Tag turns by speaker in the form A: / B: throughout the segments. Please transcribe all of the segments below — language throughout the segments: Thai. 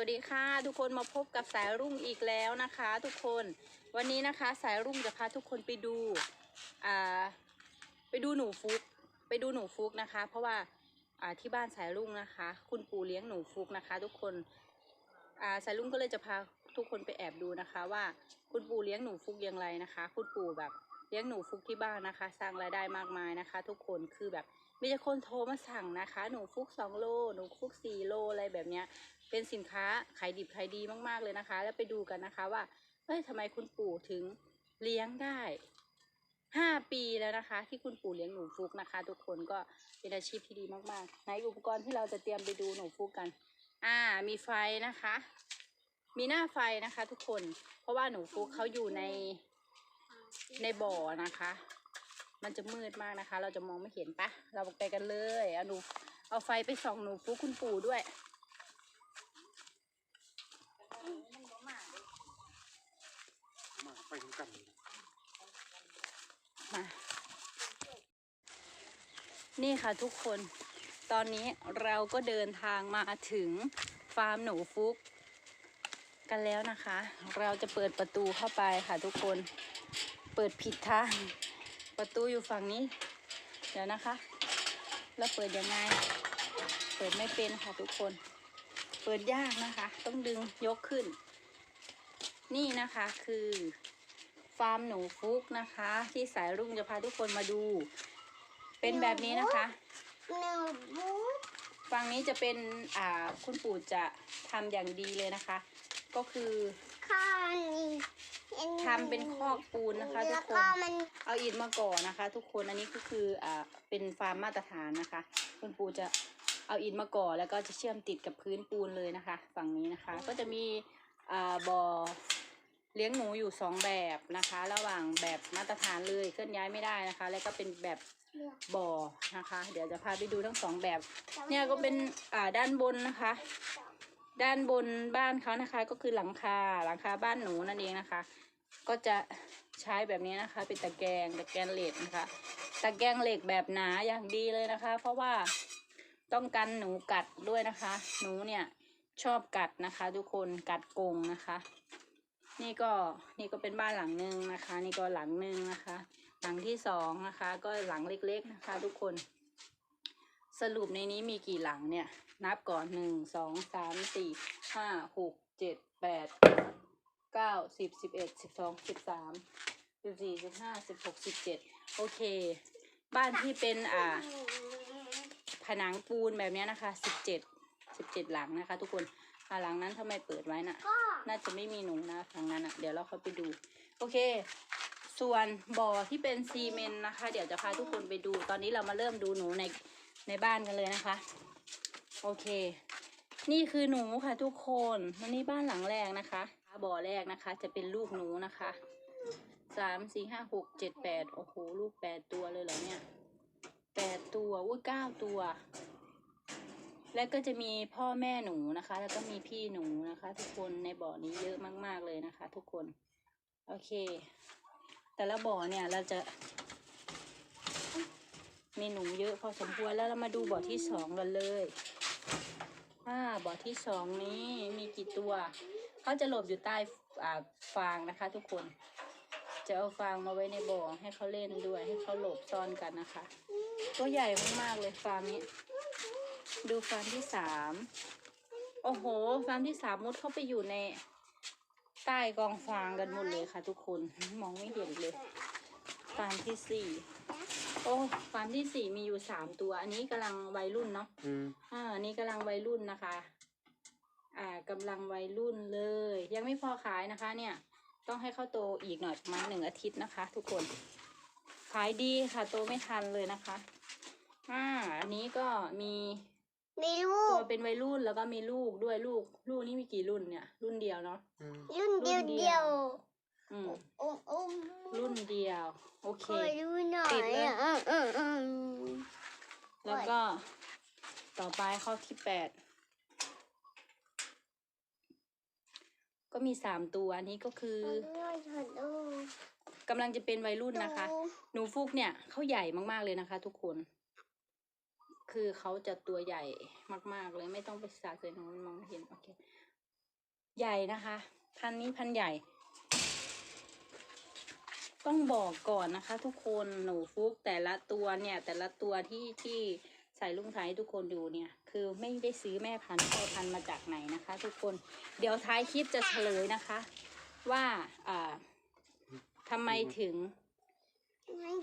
A: วัสดีค่ะ ทุกคนมาพบกับสายรุ่งอีกแล้วนะคะ ทุกคนวันนี้นะคะสายรุ่งจะพาทุกคนไปดูอ่าไปดูหนูฟุก ไปดูหนูฟุกนะคะ เพราะว่าอ่าที่บ้านสายรุ่งนะคะ คุณปู่เลี้ยงหนูฟุกนะคะ ทุกคนอ่าสายรุ่งก็เลยจะพาทุกคนไปแอบดูนะคะ ว่าคุณปู่เลี้ยงหนูฟุกอย่างไรนะคะ คุณปู่แบบเลี้ยงหนูฟุกที่บ้านนะคะ สร้างรายได้มากมายนะคะ ทุกคนคือแบบ มีแต่คนโทรมาสั่งนะคะ หนูฟุกสองโล หนูฟุกสี่โลอะไรแบบเนี้ย เป็นสินค้าขายดิบขายดีมากๆเลยนะคะ แล้วไปดูกันนะคะว่าเฮ้ยทำไมคุณปู่ถึงเลี้ยงได้ห้าปีแล้วนะคะ ที่คุณปู่เลี้ยงหนูฟุกนะคะ ทุกคนก็เป็นอาชีพที่ดีมากๆ ในอุปกรณ์ที่เราจะเตรียมไปดูหนูฟุกกัน อ่า มีไฟนะคะ มีหน้าไฟนะคะ ทุกคน เพราะว่าหนูฟุกเขาอยู่ในในบ่อนะคะ มันจะมืดมากนะคะ เราจะมองไม่เห็นปะเราไปกันเลยเอาหนูเอาไฟไปส่องหนูฟุกคุณปู่ด้วย
B: มาไปทำกัน
A: มานี่ค่ะทุกคน ตอนนี้เราก็เดินทางมาถึงฟาร์มหนูฟุก กันแล้วนะคะ เราจะเปิดประตูเข้าไปค่ะทุกคน เปิดผิดทาง ประตูอยู่ฝั่งนี้ เดี๋ยวนะคะ แล้วเปิดยังไง เปิดไม่เป็นค่ะทุกคน เปิดยากนะคะ ต้องดึงยกขึ้น นี่นะคะคือฟาร์มหนูฟุกนะคะ ที่สายรุ่งจะพาทุกคนมาดู เป็นแบบนี้นะคะ
C: หนึ่งบูธ
A: ฝั่งนี้จะเป็นอ่าคุณปู่จะทำอย่างดีเลยนะคะ ก็คือ
C: ข้าวนี่
A: ทำเป็นคอกปูนนะคะทุ
C: แล้
A: ก
C: ว
A: ค
C: ก็
A: น
C: มัน
A: เอาอิฐมาก่อนะคะ ทุกคน อันนี้ก็คืออ่าเป็นฟาร์มมาตรฐานนะคะ คุณปู่จะเอาอิฐมาก่อแล้วก็จะเชื่อมติดกับพื้นปูนเลยนะคะ ฝั่งนี้นะคะ ก็จะมีอ่าบ่อเลี้ยงหนูอยู่สองแบบนะคะ ระหว่างแบบมาตรฐานเลยเคลื่อนย้ายไม่ได้นะคะ แล้วก็เป็นแบบบ่อนะคะ เดี๋ยวจะพาไปดูทั้งสองแบบ เนี่ยก็เป็นอ่าด้านบนนะคะ ด้านบนบ้านเขานะคะ ก็คือหลังคาหลังคาบ้านหนูนั่นเองนะคะ ก็จะใช้แบบนี้นะคะ เป็นตะแกรงตะแกรงเหล็กนะคะ ตะแกรงเหล็กแบบหนาอย่างดีเลยนะคะ เพราะว่าต้องกันหนูกัดด้วยนะคะ หนูเนี่ยชอบกัดนะคะ ทุกคนกัดกรงนะคะ นี่ก็นี่ก็เป็นบ้านหลังหนึ่งนะคะ นี่ก็หลังหนึ่งนะคะ หลังที่สองนะคะ ก็หลังเล็กๆนะคะ ทุกคน สรุปในนี้มีกี่หลังเนี่ย นับก่อนหนึ่งสองสามสี่ห้าหกเจ็ดแปดเก้าสิบสิบเอ็ดสิบสองสิบสามสิบสี่สิบห้าสิบหกสิบเจ็ดโอเค บ้านที่เป็นอ่า ผนังปูนแบบเนี้ยนะคะสิบเจ็ดสิบเจ็ดหลังนะคะ ทุกคนอ่าหลังนั้นทำไมเปิดไว้น่ะ
C: ก็
A: น่าจะไม่มีหนูนะทางนั้นอะ เดี๋ยวเราเข้าไปดู โอเค ส่วนบ่อที่เป็นซีเมนต์นะคะ เดี๋ยวจะพาทุกคนไปดู ตอนนี้เรามาเริ่มดูหนูใน ในบ้านกันเลยนะคะ โอเค นี่คือหนูค่ะทุกคนอันนี้บ้านหลังแรกนะคะบ่อแรกนะคะ จะเป็นลูกหนูนะคะสามสี่ห้าหกเจ็ดแปดโอ้โหลูกแปดตัวเลยเหรอเนี่ยแปดตัวอุ้ยเก้าตัว แล้วก็จะมีพ่อแม่หนูนะคะ แล้วก็มีพี่หนูนะคะ ทุกคนในบ่อนี้เยอะมาก ๆเลยนะคะ ทุกคน โอเค แต่ละบ่อเนี่ยเราจะ มีหนูเยอะพอสมควรแล้วเรามาดูบ่อที่สองกันเลยอ่าบ่อที่สองนี้มีกี่ตัว เขาจะหลบอยู่ใต้อ่าฟางนะคะทุกคน จะเอาฟางมาไว้ในบ่อให้เขาเล่นด้วยให้เขาหลบซ่อนกันนะคะ ตัวใหญ่มากๆเลยฟาร์มนี้ ดูฟาร์มที่สามโอ้โห ฟาร์มที่สามมุดเข้าไปอยู่ในใต้กองฟางกันหมดเลยค่ะทุกคน มองไม่เห็นเลยฟาร์มที่สี่ โอ้ฟาร์มที่สี่มีอยู่สามตัว อันนี้กำลังวัยรุ่นเนาะ
B: อืม
A: อ่าอันนี้กำลังวัยรุ่นนะคะ อ่ากำลังวัยรุ่นเลย ยังไม่พอขายนะคะ เนี่ย ต้องให้เขาโตอีกหน่อยประมาณหนึ่งอาทิตย์นะคะ ทุกคน ขายดีค่ะ โตไม่ทันเลยนะคะ อ่า อันนี้ก็มี
C: มีลู
A: ตั
C: ก
A: วเป็นวัยรุ่นแล้วก็มีลูกด้วยลูก ลูกนี่มีกี่รุ่นเนี่ย รุ่นเดียวเนาะ
B: อืม
C: รุ่นเดียว
A: รุ่นเดี
C: เดี
A: ย
C: ยวว
A: อืม
C: โอ้โอ้
A: รุ่นเดียว โอเค
C: ขอดูหน่อ
A: ติด
C: ย
A: เลย
C: อะอืมอืม
A: แล้วก็ต่อไปข้อที่แปดก็มีสามตัวอันนี้ก็คือ
C: ขอดูขอดู
A: กำลังจะเป็นวัยรุ่นนะคะหนูฟุกเนี่ยเขาใหญ่มากๆเลยนะคะ ทุกคน คือเขาจะตัวใหญ่มาก ๆ เลยไม่ต้องไปสาดใส่หนูมันมองไม่เห็นโอเค ใหญ่นะคะ พันธุ์นี้พันธุ์ใหญ่ ต้องบอกก่อนนะคะ ทุกคนหนูฟุกแต่ละตัวเนี่ย แต่ละตัวที่ที่ใส่ลุงไทยทุกคนดูเนี่ย คือไม่ได้ซื้อแม่พันธุ์พ่อพันธุ์มาจากไหนนะคะ ทุกคนเดี๋ยวท้ายคลิปจะเฉลยนะคะ ว่าอ่าทำไมถึง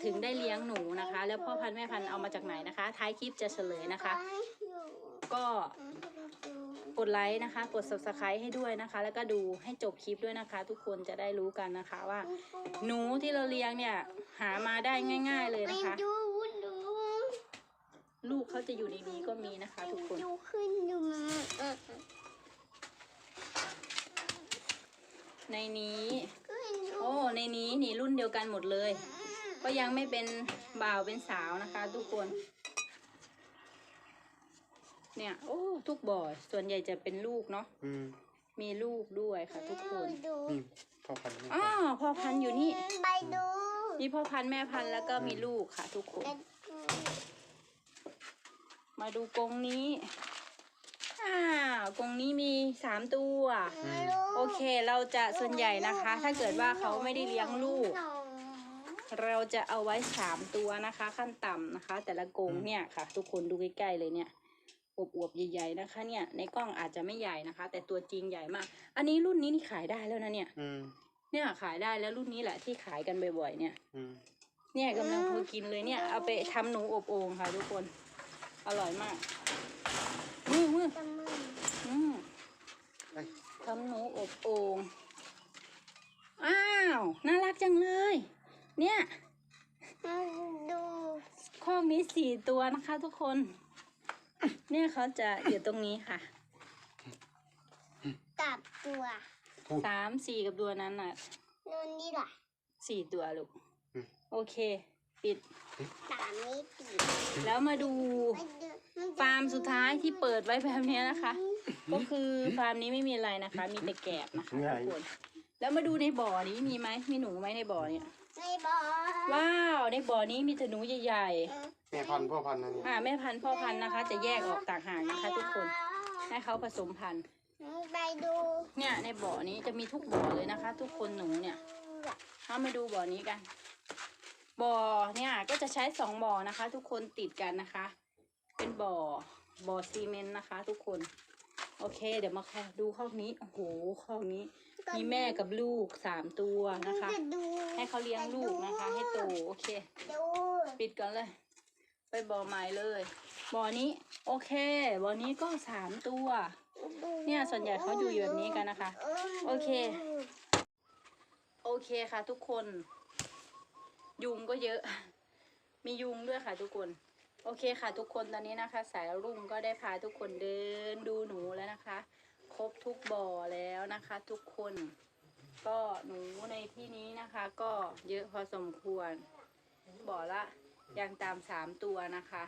A: ถึงได้เลี้ยงหนูนะคะ แล้วพ่อพันธุ์แม่พันธุ์เอามาจากไหนนะคะ ท้ายคลิปจะเฉลยนะคะ ก็ กดไลค์นะคะ กด subscribe ให้ด้วยนะคะ แล้วก็ดูให้จบคลิปด้วยนะคะ ทุกคนจะได้รู้กันนะคะว่า หนูที่เราเลี้ยงเนี่ยหามาได้ง่าย ๆเลยนะคะ
C: ดูดู
A: ลูกเขาจะอยู่ในนี้ก็มีนะคะ ทุกคน
C: ดูขึ้นดูมาเออ
A: ในนี้
C: ขึ้นดู
A: โอ้ในนี้นี่รุ่นเดียวกันหมดเลย ก็ยังไม่เป็นบ่าวเป็นสาวนะคะ ทุกคน เนี่ย โอ้ทุกบ่อส่วนใหญ่จะเป็นลูกเนาะ
B: อืม
A: มีลูกด้วยค่ะ ทุกคน
C: ดู
B: นี่พ่อพันธุ์นี่
A: อ๋อพ่อพันธุ์อยู่นี่
C: ไปดู
A: มีพ่อพันธุ์แม่พันธุ์แล้วก็มีลูกค่ะ ทุกคน มาดูกรงนี้อ้าวกรงนี้มีสามตัวโอเคเราจะส่วนใหญ่นะคะ ถ้าเกิดว่าเขาไม่ได้เลี้ยงลูก เราจะเอาไว้สามตัวนะคะ ขั้นต่ำนะคะ แต่ละกรงเนี่ยค่ะ ทุกคนดูใกล้ๆเลยเนี่ย อวบๆใหญ่ๆนะคะ เนี่ย ในกล้องอาจจะไม่ใหญ่นะคะ แต่ตัวจริงใหญ่มาก อันนี้รุ่นนี้นี่ขายได้แล้วนะเนี่ย
B: อืม
A: เนี่ยขายได้แล้วรุ่นนี้แหละที่ขายกันบ่อยๆ เนี่ย
B: อืม
A: เนี่ยกำลังพอกินเลยเนี่ย เอาไปทำหนูอบโอ่งค่ะทุกคน อร่อยมากมือมืออืม
B: ไป
A: ทำหนูอบโอ่งอ้าวน่ารักจังเลย เนี่ย
C: ดู
A: คอกนี้สี่ตัวนะคะทุกคน เนี่ยเขาจะอยู่ตรงนี้ค่ะ
C: กับตัว
A: สามสี่กับตัวนั้นน่ะ
C: นู่นนี่ล่ะ
A: สี่ตัวลูก
B: อืม
A: โอเค ปิด
C: สามนี้สี่
A: แล้วมาดูฟาร์มสุดท้ายที่เปิดไว้แบบเนี้ยนะคะ ก็คือฟาร์มนี้ไม่มีอะไรนะคะ มีแต่แกบนะคะทุกคนแล้วมาดูในบ่อนี้มีไหมมีหนูไหมในบ่อเนี่ย
C: ในบ่อ
A: ว้าวในบ่อนี้มีแต่หนูใหญ่
B: แม่พันธุ์พ่อพันธุ์นะเนี่ย
A: ๆ อ่าแม่พันธุ์พ่อพันธุ์นะคะ จะแยกออกต่างหากนะคะ ทุกคน ให้เขาผสมพันธุ์
C: ไปดู
A: เนี่ยในบ่อนี้จะมีทุกบ่อเลยนะคะ ทุกคนหนูเนี่ย เอามาดูบ่อนี้กัน บ่อเนี่ยก็จะใช้สองบ่อนะคะ ทุกคนติดกันนะคะ เป็นบ่อบ่อซีเมนต์นะคะ ทุกคน โอเค เดี๋ยวมาค่ะดูข้อนี้โอ้โหข้อนี้ มีแม่กับลูกสามตัวนะคะ
C: จะดู
A: ให้ เขาเลี้ยงลูกนะคะ ให้โตโอเค
C: ดู
A: ปิดก่อนเลย ไปบ่อใหม่เลย บ่อนี้ โอเค บ่อนี้ก็สามตัว
C: ดู
A: เนี่ยส่วนใหญ่เขาอยู่แบบนี้กันนะคะ โอเค โอเคค่ะ ทุกคน ยุงก็เยอะ มียุงด้วยค่ะ ทุกคนโอเคค่ะทุกคนตอนนี้นะคะ สายรุ่งก็ได้พาทุกคนเดินดูหนูแล้วนะคะ ครบทุกบ่อแล้วนะคะ ทุกคน ก็หนูในที่นี้นะคะก็เยอะพอสมควรบ่อละย่างตามสามตัวนะคะ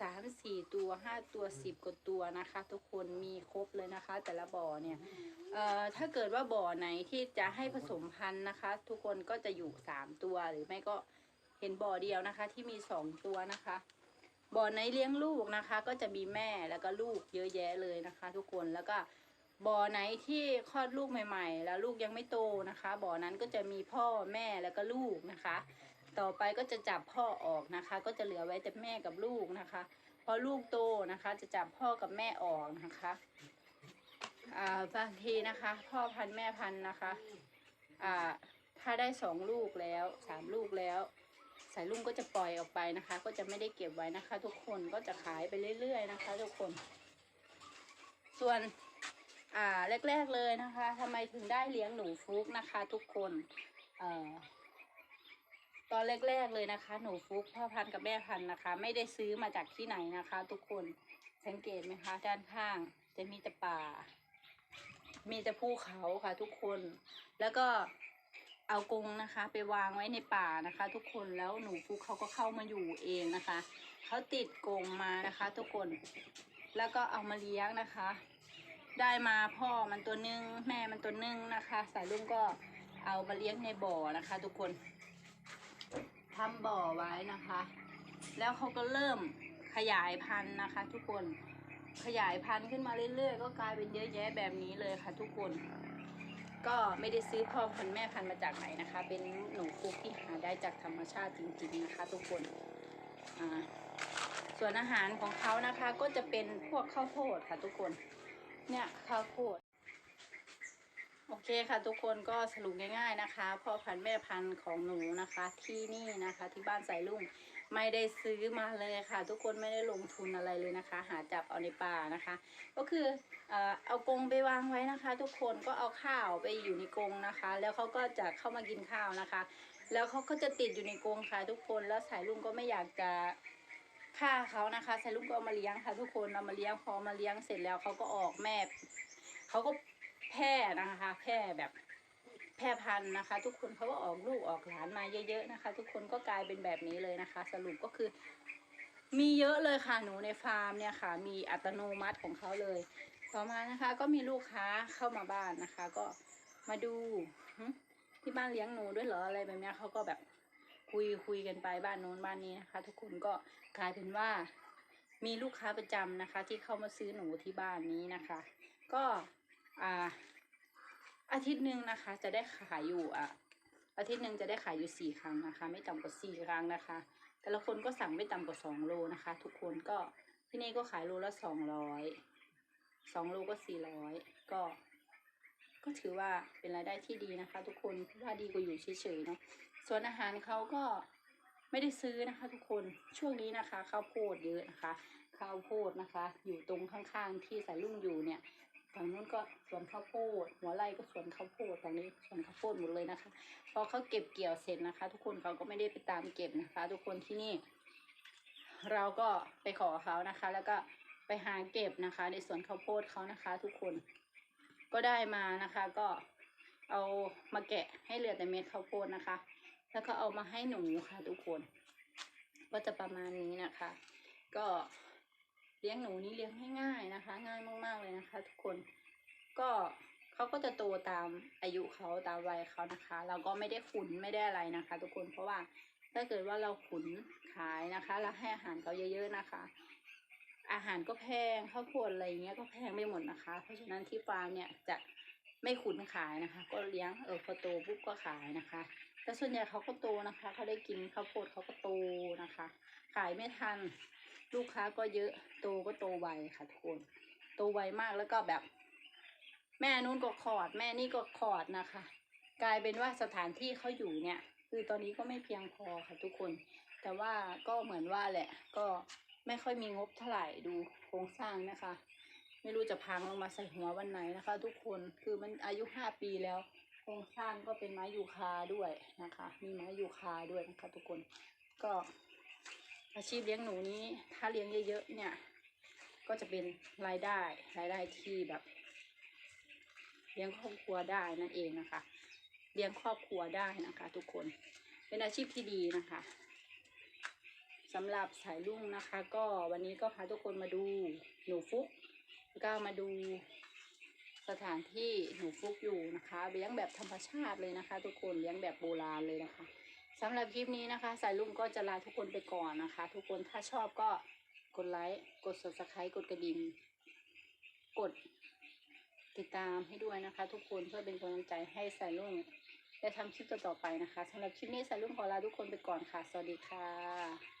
A: สามสี่ตัวห้าตัวสิบกว่าตัวนะคะ ทุกคนมีครบเลยนะคะ แต่ละบ่อเนี่ยเอ่อถ้าเกิดว่าบ่อไหนที่จะให้ผสมพันธุ์นะคะ ทุกคนก็จะอยู่สามตัวหรือไม่ก็เห็นบ่อเดียวนะคะ ที่มีสองตัวนะคะ บ่อไหนเลี้ยงลูกนะคะ ก็จะมีแม่แล้วก็ลูกเยอะแยะเลยนะคะ ทุกคนแล้วก็ บ่อไหนที่คลอดลูกใหม่ ๆ แล้วลูกยังไม่โตนะคะ บ่อนั้นก็จะมีพ่อแม่แล้วก็ลูกนะคะ ต่อไปก็จะจับพ่อออกนะคะ ก็จะเหลือไว้แต่แม่กับลูกนะคะ พอลูกโตนะคะ จะจับพ่อกับแม่ออกนะคะบางทีนะคะ พ่อพันแม่พันนะคะถ้าได้สองลูกแล้วสามลูกแล้วสายลุงก็จะปล่อยออกไปนะคะ ก็จะไม่ได้เก็บไว้นะคะ ทุกคนก็จะขายไปเรื่อยๆนะคะ ทุกคน ส่วน อ่าแรก ๆเลยนะคะทำไมถึงได้เลี้ยงหนูฟุกนะคะ ทุกคนเอ่อตอนแรก ๆเลยนะคะ หนูฟุกพ่อพันธุ์กับแม่พันธุ์นะคะ ไม่ได้ซื้อมาจากที่ไหนนะคะ ทุกคนสังเกตไหมคะ ด้านข้างจะมีแต่ป่า มีแต่ภูเขาค่ะ ทุกคน แล้วก็เอากรงนะคะ ไปวางไว้ในป่านะคะ ทุกคนแล้วหนูฟุกเขาก็เข้ามาอยู่เองนะคะเขาติดกรงมานะคะ ทุกคน แล้วก็เอามาเลี้ยงนะคะ ได้มาพ่อมันตัวนึง แม่มันตัวนึงนะคะ สายลุงก็เอามาเลี้ยงในบ่อนะคะ ทุกคนทำบ่อไว้นะคะ แล้วเขาก็เริ่มขยายพันธุ์นะคะ ทุกคนขยายพันธุ์ขึ้นมาเรื่อยๆ ก็กลายเป็นเยอะแยะแบบนี้เลยค่ะ ทุกคน ก็ไม่ได้ซื้อพ่อพันธุ์แม่พันธุ์มาจากไหนนะคะ เป็นหนูฟุกที่หาได้จากธรรมชาติจริงๆนะคะ ทุกคนส่วนอาหารของเขานะคะก็จะเป็นพวกข้าวโพดค่ะ ทุกคน เนี่ยข้าวโพดโอเคค่ะทุกคนก็สรุปง่าย ๆนะคะพ่อพันธุ์แม่พันธุ์ของหนูนะคะ ที่นี่นะคะที่บ้านสายลุงไม่ได้ซื้อมาเลยค่ะ ทุกคนไม่ได้ลงทุนอะไรเลยนะคะ หาจับเอาในป่านะคะ ก็คือเออเากรงไปวางไว้นะคะ ทุกคนก็เอาข้าวไปอยู่ในกรงนะคะ แล้วเขาก็จะเข้ามากินข้าวนะคะ แล้วเขาก็จะติดอยู่ในกรงค่ะ ทุกคนแล้วสายลุงก็ไม่อยากจะ ฆ่าเขานะคะสายลุงก็เอามาเลี้ยงค่ะ ทุกคนเอามาเลี้ยงพอมาเลี้ยงเสร็จแล้วเขาก็ออกแม่เขาก็แพร่นะคะ แพร่แบบแพร่พันธุ์นะคะ ทุกคนเขาก็ออกลูกออกหลานมาเยอะๆนะคะ ทุกคนก็กลายเป็นแบบนี้เลยนะคะ สรุปก็คือ มีเยอะเลยค่ะหนูในฟาร์มเนี่ยค่ะ มีอัตโนมัติของเขาเลย ต่อมานะคะ ก็มีลูกค้าเข้ามาบ้านนะคะ ก็มาดูที่บ้านเลี้ยงหนูด้วยเหรออะไรแบบนี้เขาก็แบบ คุยคุยกันไปบ้านโน้นบ้านนี้นะคะ ทุกคนก็กลายเป็นว่ามีลูกค้าประจำนะคะ ที่เข้ามาซื้อหนูที่บ้านนี้นะคะ ก็อ่าอาทิตย์หนึ่งนะคะ จะได้ขายอยู่อะอาทิตย์หนึ่งจะได้ขายอยู่สี่ครั้งนะคะ ไม่ต่ำกว่าสี่ครั้งนะคะ แต่ละคนก็สั่งไม่ต่ำกว่าสองโลนะคะ ทุกคนก็ที่นี่ก็ขายโลละสองร้อยสองโลก็สี่ร้อยก็ก็ถือว่าเป็นรายได้ที่ดีนะคะ ทุกคนว่าดีกว่าอยู่เฉยๆเนาะ ส่วนอาหารเขาก็ไม่ได้ซื้อนะคะ ทุกคนช่วงนี้นะคะข้าวโพดเยอะนะคะข้าวโพดนะคะ อยู่ตรงข้างๆที่สายลุ่งอยู่เนี่ยฝั่งนู้นก็สวนข้าวโพด หัวไร่ก็สวนข้าวโพดฝั่งนี้สวนข้าวโพดหมดเลยนะคะ พอเขาเก็บเกี่ยวเสร็จนะคะ ทุกคนเขาก็ไม่ได้ไปตามเก็บนะคะ ทุกคนที่นี่ เราก็ไปขอเขานะคะ แล้วก็ไปหาเก็บนะคะ ในสวนข้าวโพดเขานะคะ ทุกคนก็ได้มานะคะ ก็เอามาแกะให้เหลือแต่เม็ดข้าวโพดนะคะ แล้วก็เอามาให้หนูค่ะทุกคน ก็จะประมาณนี้นะคะ ก็เลี้ยงหนูนี้เลี้ยงให้ง่ายนะคะ ง่ายมากๆเลยนะคะ ทุกคนก็เขาก็จะโตตามอายุเขาตามวัยเขานะคะ เราก็ไม่ได้ขุนไม่ได้อะไรนะคะ ทุกคนเพราะว่าถ้าเกิดว่าเราขุนขายนะคะ แล้วให้อาหารเขาเยอะๆนะคะ อาหารก็แพงข้าวโพดอะไรเงี้ยก็แพงไปหมดนะคะ เพราะฉะนั้นที่ฟาร์มเนี่ยจะไม่ขุนขายนะคะ ก็เลี้ยงเออพอโตปุ๊บก็ขายนะคะ แต่ส่วนใหญ่เขาก็โตนะคะ เขาได้กินข้าวโพดเขาก็โตนะคะ ขายไม่ทัน ลูกค้าก็เยอะ โตก็โตไวค่ะทุกคน โตไวมากแล้วก็แบบ แม่นู้นก็คลอด แม่นี่ก็คลอดนะคะ กลายเป็นว่าสถานที่เขาอยู่เนี่ย คือตอนนี้ก็ไม่เพียงพอค่ะทุกคน แต่ว่าก็เหมือนว่าแหละ ก็ไม่ค่อยมีงบเท่าไหร่ดูโครงสร้างนะคะ ไม่รู้จะพังลงมาใส่หัววันไหนนะคะ ทุกคน คือมันอายุห้าปีแล้ว โครงสร้างก็เป็นไม้ยูคาด้วยนะคะ มีไม้ยูคาด้วยนะคะทุกคนก็อาชีพเลี้ยงหนูนี้ถ้าเลี้ยงเยอะๆเนี่ย ก็จะเป็นรายได้รายได้ที่แบบ เลี้ยงครอบครัวได้นั่นเองนะคะ เลี้ยงครอบครัวได้นะคะ ทุกคนเป็นอาชีพที่ดีนะคะสำหรับสายลุ่งนะคะ ก็วันนี้ก็พาทุกคนมาดูหนูฟุกแล้วก็มาดู สถานที่หนูฟุกอยู่นะคะ เลี้ยงแบบธรรมชาติเลยนะคะ ทุกคนเลี้ยงแบบโบราณเลยนะคะสำหรับคลิปนี้นะคะสายลุ่งก็จะลาทุกคนไปก่อนนะคะ ทุกคนถ้าชอบก็กดไลค์กด subscribe กดกระดิ่งกดติดตามให้ด้วยนะคะ ทุกคนเพื่อเป็นกำลังใจให้สายลุ่งได้ทำคลิปต่อๆไปนะคะสำหรับคลิปนี้สายลุ่งขอลาทุกคนไปก่อนค่ะ สวัสดีค่ะ